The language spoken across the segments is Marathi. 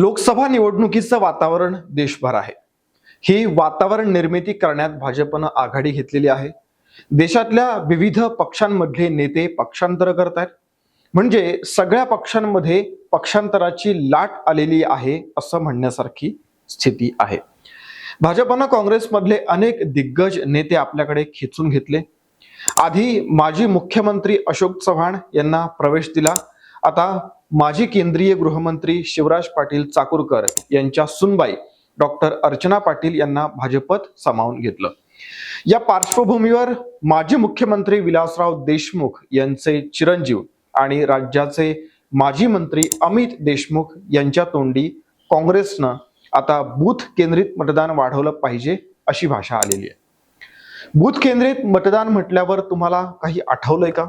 लोकसभा निवडणुकीचं वातावरण देशभर आहे. ही वातावरण निर्मिती करण्यात भाजपनं आघाडी घेतलेली आहे. देशातल्या विविध पक्षांमधले नेते पक्षांतर करत आहेत म्हणजे सगळ्या पक्षांमध्ये पक्षांतराची लाट आलेली आहे असं म्हणण्यासारखी स्थिती आहे. भाजपनं काँग्रेसमधले अनेक दिग्गज नेते आपल्याकडे खेचून घेतले. आधी माजी मुख्यमंत्री अशोक चव्हाण यांना प्रवेश दिला. आता माजी केंद्रीय गृहमंत्री शिवराज पाटील चाकूरकर यांच्या सुनबाई डॉक्टर अर्चना पाटील यांना भाजपत सामावून घेतलं. या पार्श्वभूमीवर माजी मुख्यमंत्री विलासराव देशमुख यांचे चिरंजीव आणि राज्याचे माजी मंत्री अमित देशमुख यांच्या तोंडी काँग्रेसनं आता बूथ केंद्रित मतदान वाढवलं पाहिजे अशी भाषा आलेली आहे. बूथ केंद्रित मतदान म्हटल्यावर तुम्हाला काही आठवलंय का?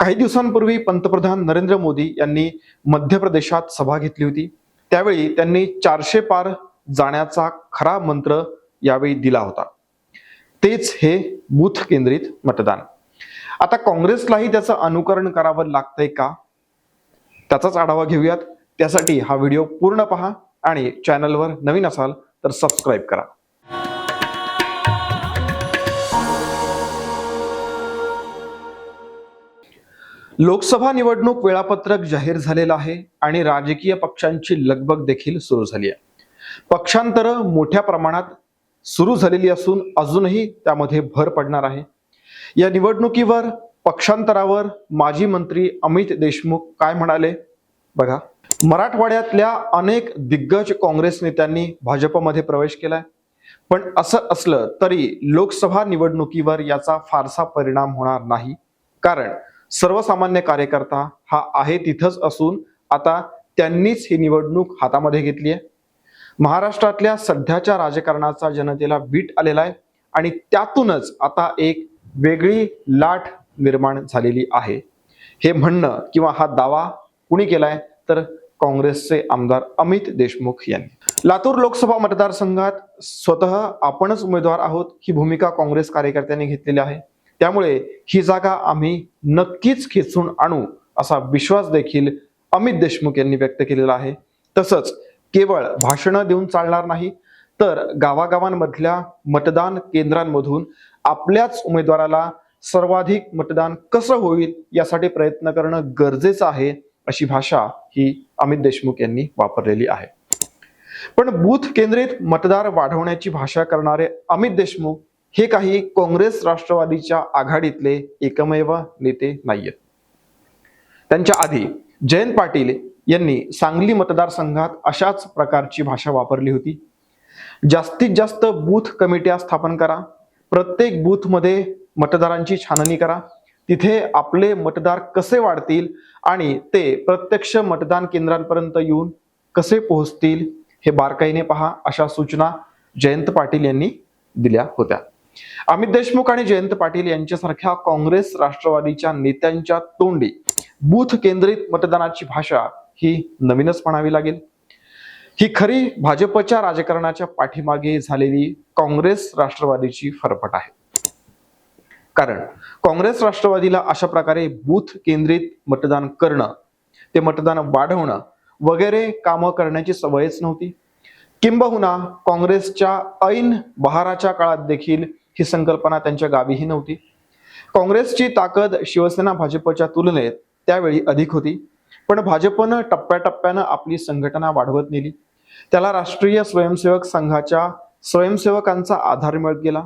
काही दिवसांपूर्वी पंतप्रधान नरेंद्र मोदी यांनी मध्य प्रदेशात सभा घेतली होती. त्यावेळी त्यांनी चारशे पार जाण्याचा खरा मंत्र यावेळी दिला होता. तेच हे बूथ केंद्रित मतदान. आता काँग्रेसलाही त्याचं अनुकरण करावं लागतंय का? त्याचाच आढावा घेऊयात. त्यासाठी हा व्हिडिओ पूर्ण पहा आणि चॅनलवर नवीन असाल तर सबस्क्राईब करा. लोकसभा निवडणूक वेळापत्रक जाहीर झालेलं आहे आणि राजकीय पक्षांची लगबग देखील सुरू झाली आहे. पक्षांतर मोठ्या प्रमाणात सुरू झालेली असून अजूनही त्यामध्ये भर पडणार आहे. या निवडणुकीवर पक्षांतरावर माजी मंत्री अमित देशमुख काय म्हणाले? बघा मराठवाड्यातल्या अनेक दिग्गज काँग्रेस नेत्यांनी भाजपमध्ये प्रवेश केलाय. पण असं असलं तरी लोकसभा निवडणुकीवर याचा फारसा परिणाम होणार नाही. कारण सर्वसामान्य कार्यकर्ता हा आहे तिथंच असून आता त्यांनीच ही निवडणूक हातामध्ये घेतली आहे. महाराष्ट्रातल्या सध्याच्या राजकारणाचा जनतेला वीट आलेला आहे आणि त्यातूनच आता एक वेगळी लाट निर्माण झालेली आहे. हे म्हणणं किंवा हा दावा कुणी केलाय? तर काँग्रेसचे आमदार अमित देशमुख यांनी. लातूर लोकसभा मतदारसंघात स्वतः आपणच उमेदवार आहोत ही भूमिका काँग्रेस कार्यकर्त्यांनी घेतलेली आहे. त्यामुळे ही जागा आम्ही नक्कीच खेचून आणू असा विश्वास देखील अमित देशमुख यांनी व्यक्त केलेला आहे. तसंच केवळ भाषणं देऊन चालणार नाही तर गावागावांमधल्या मतदान केंद्रांमधून आपल्याच उमेदवाराला सर्वाधिक मतदान कसं होईल यासाठी प्रयत्न करणं गरजेचं आहे अशी भाषा ही अमित देशमुख यांनी वापरलेली आहे. पण बूथ केंद्रित मतदार वाढवण्याची भाषा करणारे अमित देशमुख हे काही काँग्रेस राष्ट्रवादीच्या आघाडीतले एकमेव नेते नाहीयेत. त्यांच्या आधी जयंत पाटील यांनी सांगली मतदारसंघात अशाच प्रकारची भाषा वापरली होती. जास्तीत जास्त बूथ कमिट्या स्थापन करा. प्रत्येक बूथमध्ये मतदारांची छाननी करा. तिथे आपले मतदार कसे वाढतील आणि ते प्रत्यक्ष मतदान केंद्रांपर्यंत येऊन कसे पोहोचतील हे बारकाईने पहा अशा सूचना जयंत पाटील यांनी दिल्या होत्या. अमित देशमुख आणि जयंत पाटील यांच्यासारख्या काँग्रेस राष्ट्रवादीच्या नेत्यांच्या तोंडी बूथ केंद्रित मतदानाची भाषा ही नवीनच म्हणावी लागेल. ही खरी भाजपच्या राजकारणाच्या पाठीमागे झालेली काँग्रेस राष्ट्रवादीची फरफट आहे. कारण काँग्रेस राष्ट्रवादीला अशा प्रकारे बूथ केंद्रित मतदान करणं ते मतदान वाढवणं वगैरे कामं करण्याची सवयच नव्हती. किंबहुना काँग्रेसच्या ऐन बहाराच्या काळात देखील ही संकल्पना त्यांच्या गावीही नव्हती. काँग्रेसची ताकद शिवसेना भाजपच्या तुलनेत त्यावेळी अधिक होती. पण भाजपनं टप्प्याटप्प्यानं आपली संघटना वाढवत नेली. त्याला राष्ट्रीय स्वयंसेवक संघाच्या स्वयंसेवकांचा आधार मिळत गेला.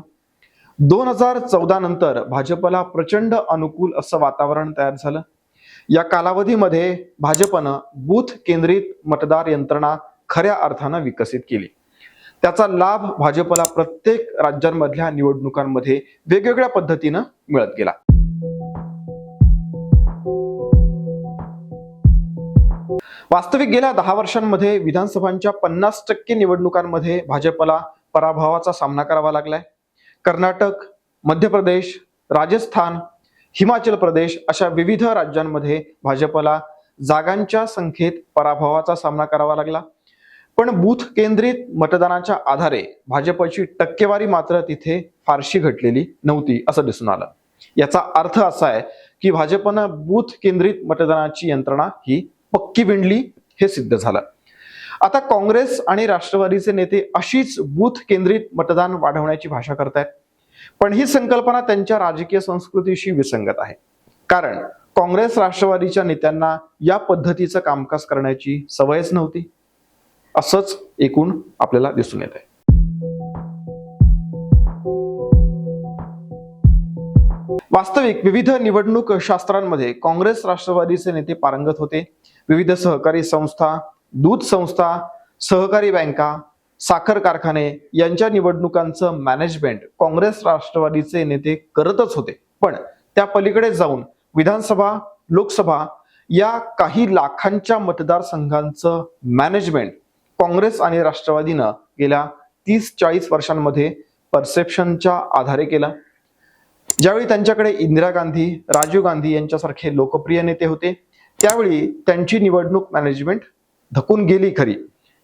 दोन हजार चौदा नंतर भाजपला प्रचंड अनुकूल असं वातावरण तयार झालं. या कालावधीमध्ये भाजपनं बूथ केंद्रित मतदार यंत्रणा खऱ्या अर्थानं विकसित केली. त्याचा लाभ भाजपला प्रत्येक राज्यांमधल्या निवडणुकांमध्ये वेगवेगळ्या पद्धतीनं मिळत गेला. वास्तविक गेल्या दहा वर्षांमध्ये विधानसभांच्या पन्नास टक्के निवडणुकांमध्ये भाजपला पराभवाचा सामना करावा लागलाय. कर्नाटक मध्य प्रदेश राजस्थान हिमाचल प्रदेश अशा विविध राज्यांमध्ये भाजपला जागांच्या संख्येत पराभवाचा सामना करावा लागला. पण बूथ केंद्रित मतदानाच्या आधारे भाजपची टक्केवारी मात्र तिथे फारशी घटलेली नव्हती असं दिसून आलं. याचा अर्थ असा आहे की भाजपनं बूथ केंद्रित मतदानाची यंत्रणा ही पक्की विणली हे सिद्ध झालं. आता काँग्रेस आणि राष्ट्रवादीचे नेते अशीच बूथ केंद्रित मतदान वाढवण्याची भाषा करतायत. पण ही संकल्पना त्यांच्या राजकीय संस्कृतीशी विसंगत आहे. कारण काँग्रेस राष्ट्रवादीच्या नेत्यांना या पद्धतीचं कामकाज करण्याची सवयच नव्हती. असंच एकूण आपल्याला दिसून येत आहे वास्तविक विविध निवडणूक शास्त्रांमध्ये काँग्रेस राष्ट्रवादीचे नेते पारंगत होते. विविध सहकारी संस्था दूध संस्था सहकारी बँका साखर कारखाने यांच्या निवडणुकांचं मॅनेजमेंट काँग्रेस राष्ट्रवादीचे नेते करतच होते. पण त्या पलीकडे जाऊन विधानसभा लोकसभा या काही लाखांच्या मतदारसंघांचं मॅनेजमेंट काँग्रेस आणि राष्ट्रवादीनं गेल्या तीस चाळीस वर्षांमध्ये परसेप्शनच्या आधारे केला. ज्यावेळी त्यांच्याकडे इंदिरा गांधी राजीव गांधी यांच्यासारखे लोकप्रिय नेते होते त्यावेळी त्यांची निवडणूक मॅनेजमेंट धकून गेली खरी.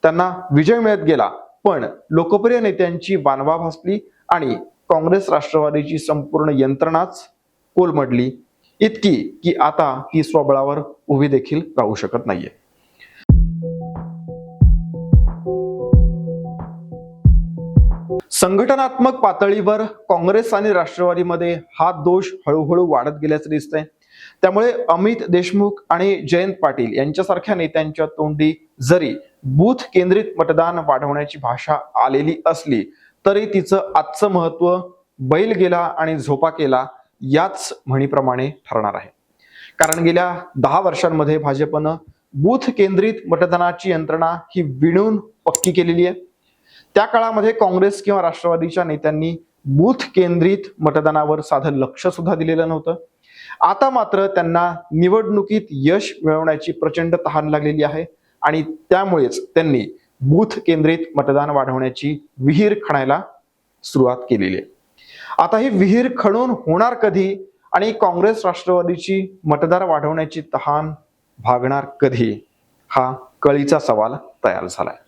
त्यांना विजय मिळत गेला पण लोकप्रिय नेत्यांची वानवा भासली आणि काँग्रेस राष्ट्रवादीची संपूर्ण यंत्रणाच कोलमडली. इतकी की आता ती स्वबळावर उभी देखील राहू शकत नाहीये. संघटनात्मक पातळीवर काँग्रेस आणि राष्ट्रवादीमध्ये हा दोष हळूहळू वाढत गेल्याचं दिसतंय. त्यामुळे अमित देशमुख आणि जयंत पाटील यांच्यासारख्या नेत्यांच्या तोंडी जरी बूथ केंद्रित मतदान वाढवण्याची भाषा आलेली असली तरी तिचं आजचं महत्त्व बैल गेला आणि झोपा केला याच म्हणीप्रमाणे ठरणार आहे. कारण गेल्या दहा वर्षांमध्ये भाजपनं बूथ केंद्रित मतदानाची यंत्रणा ही विणून पक्की केलेली आहे. त्या काळामध्ये काँग्रेस किंवा राष्ट्रवादीच्या नेत्यांनी बूथ केंद्रित मतदानावर साधं लक्ष सुद्धा दिलेलं नव्हतं. आता मात्र त्यांना निवडणुकीत यश मिळवण्याची प्रचंड तहान लागलेली आहे आणि त्यामुळेच त्यांनी बूथ केंद्रित मतदान वाढवण्याची विहीर खणायला सुरुवात केलेली आहे. आता ही विहीर खणून होणार कधी आणि काँग्रेस राष्ट्रवादीची मतदार वाढवण्याची तहान भागणार कधी हा कळीचा सवाल तयार झालाय.